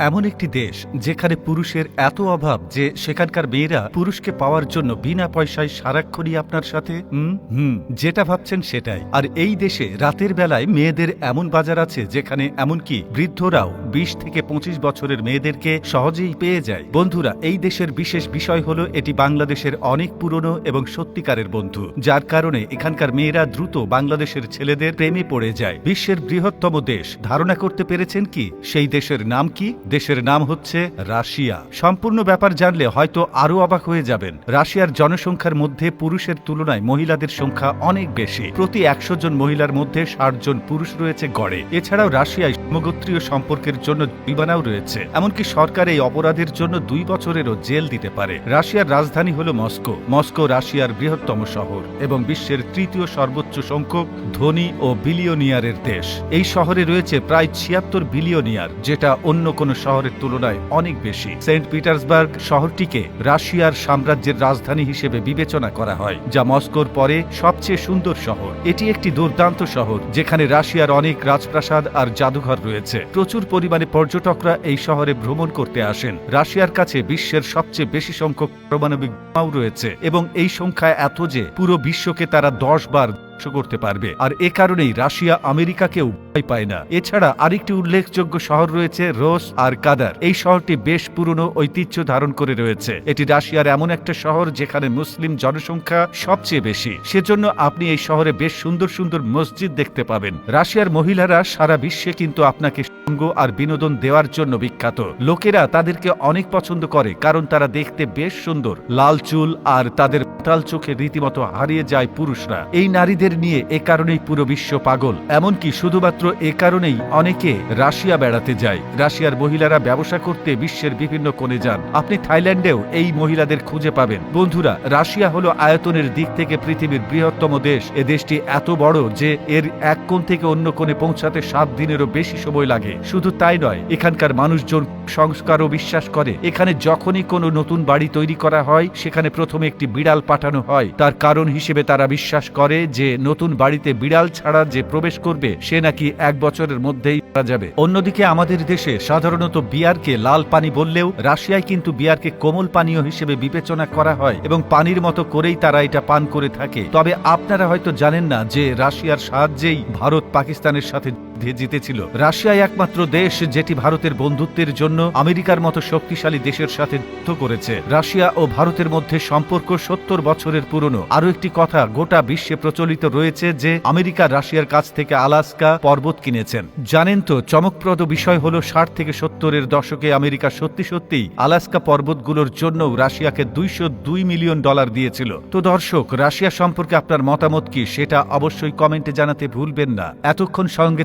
এমন একটি দেশ যেখানে পুরুষের এত অভাব যে সেখানকার মেয়েরা পুরুষকে পাওয়ার জন্য বিনা পয়সায় সারাক্ষণই আপনার সাথে, হুম হুম, যেটা ভাবছেন সেটাই। আর এই দেশে রাতের বেলায় মেয়েদের এমন বাজার আছে যেখানে এমনকি বৃদ্ধরাও বিশ থেকে পঁচিশ বছরের মেয়েদেরকে সহজেই পেয়ে যায়। বন্ধুরা, এই দেশের বিশেষ বিষয় হলো এটি বাংলাদেশের অনেক পুরনো এবং সত্যিকারের বন্ধু, যার কারণে এখানকার মেয়েরা দ্রুত বাংলাদেশের ছেলেদের প্রেমে পড়ে যায়। বিশ্বের বৃহত্তম দেশ, ধারণা করতে পেরেছেন কি? সেই দেশের নাম কি? দেশের নাম হচ্ছে রাশিয়া। সম্পূর্ণ ব্যাপার জানলে হয়তো আরও অবাক হয়ে যাবেন। রাশিয়ার জনসংখ্যার মধ্যে পুরুষের তুলনায় মহিলাদের সংখ্যা অনেক বেশি। প্রতি একশো জন মহিলার মধ্যে ষাট জন পুরুষ রয়েছে গড়ে। এছাড়াও রাশিয়ায় সমগোত্রীয় সম্পর্কের জন্য বিমানাও রয়েছে। এমনকি সরকার এই অপরাধের জন্য দুই বছরেরও জেল দিতে পারে। রাশিয়ার রাজধানী হল মস্কো। মস্কো রাশিয়ার বৃহত্তম শহর এবং বিশ্বের তৃতীয় সর্বোচ্চ সংখ্যক ধনী ও বিলিয়নিয়ারের দেশ। এই শহরে রয়েছে প্রায় ছিয়াত্তর বিলিয়নিয়ার, যেটা অন্য কোনো শহরের তুলনায় অনেক বেশি। সেন্ট পিটার্সবার্গ শহরটিকে রাশিয়ার সাম্রাজ্যের রাজধানী হিসেবে বিবেচনা করা হয়, যা মস্কোর পরে সবচেয়ে সুন্দর শহর। এটি একটি দুর্দান্ত শহর, যেখানে রাশিয়ার অনেক রাজপ্রাসাদ আর জাদুঘর রয়েছে। প্রচুর পরিমাণে পর্যটকরা এই শহরে ভ্রমণ করতে আসেন। রাশিয়ার কাছে বিশ্বের সবচেয়ে বেশি সংখ্যক পারমাণবিক বোমাও রয়েছে, এবং এই সংখ্যা এত যে পুরো বিশ্বকে তারা দশ বার ধ্বংস করতে পারবে। আর এ কারণেই রাশিয়া আমেরিকাকেও ভয় পায় না। এছাড়া আরেকটি উল্লেখযোগ্য শহর রয়েছে রোস আর কাদার। এই শহরটি বেশ পুরনো ঐতিহ্য ধারণ করে রয়েছে। এটি রাশিয়ার এমন একটা শহর যেখানে মুসলিম জনসংখ্যা সবচেয়ে বেশি। সেজন্য আপনি এই শহরে বেশ সুন্দর সুন্দর মসজিদ দেখতে পাবেন। রাশিয়ার মহিলারা সারা বিশ্বে কিন্তু আপনাকে সঙ্গ আর বিনোদন দেওয়ার জন্য বিখ্যাত। লোকেরা তাদেরকে অনেক পছন্দ করে কারণ তারা দেখতে বেশ সুন্দর। লাল চুল আর তাদের তাল চোখে রীতিমতো হারিয়ে যায় পুরুষরা। এই নারীদের নিয়ে এ কারণেই পুরো বিশ্ব পাগল। এমনকি শুধুমাত্র এ কারণেই অনেকে রাশিয়া বেড়াতে যায়। রাশিয়ার মহিলারা ব্যবসা করতে বিশ্বের বিভিন্ন কোণে যান। আপনি থাইল্যান্ডেও এই মহিলাদের খুঁজে পাবেন। বন্ধুরা, রাশিয়া হলো আয়তনের দিক থেকে পৃথিবীর বৃহত্তম দেশ। এ দেশটি এত বড় যে এর এক কোণ থেকে অন্য কোণে পৌঁছাতে সাত দিনেরও বেশি সময় লাগে। শুধু তাই নয়, এখানকার মানুষজন সংস্কারও বিশ্বাস করে। এখানে যখনই কোনো নতুন বাড়ি তৈরি করা হয়, সেখানে প্রথমে একটি বিড়াল পাঠানো হয়। তার কারণ হিসেবে তারা বিশ্বাস করে যে নতুন বাড়িতে বিড়াল ছাড়া যে প্রবেশ করবে, সে নাকি এক বছরের মধ্যেই করা যাবে। অন্যদিকে আমাদের দেশে সাধারণত বিয়ারকে লাল পানি বললেও রাশিয়ায় কিন্তু বিয়ারকে কোমল পানীয় হিসেবে বিবেচনা করা হয় এবং পানির মতো করেই তারা এটা পান করে থাকে। তবে আপনারা হয়তো জানেন না যে রাশিয়ার সাহায্যেই ভারত পাকিস্তানের সাথে যুদ্ধে জিতেছিল। রাশিয়াই একমাত্র দেশ যেটি ভারতের বন্ধুত্বের জন্য আমেরিকার মতো শক্তিশালী দেশের সাথে যুদ্ধ করেছে। রাশিয়া ও ভারতের মধ্যে সম্পর্ক সত্তর বছরের পুরনো। আরও একটি কথা, গোটা বিশ্বে প্রচলিত রয়েছে যে, আমেরিকা রাশিয়ার কাছ থেকে আলাস্কা পর্বত কিনেছেন। জানেন তো, চমকপ্রদ বিষয় হল ষাট থেকে সত্তরের দশকে আমেরিকা সত্যি সত্যিই আলাস্কা পর্বতগুলোর জন্য রাশিয়াকে দুইশো দুই মিলিয়ন ডলার দিয়েছিল। তো দর্শক, রাশিয়া সম্পর্কে আপনার মতামত কি? সেটা অবশ্যই কমেন্টে জানাতে ভুলবেন না। এতক্ষণ সঙ্গে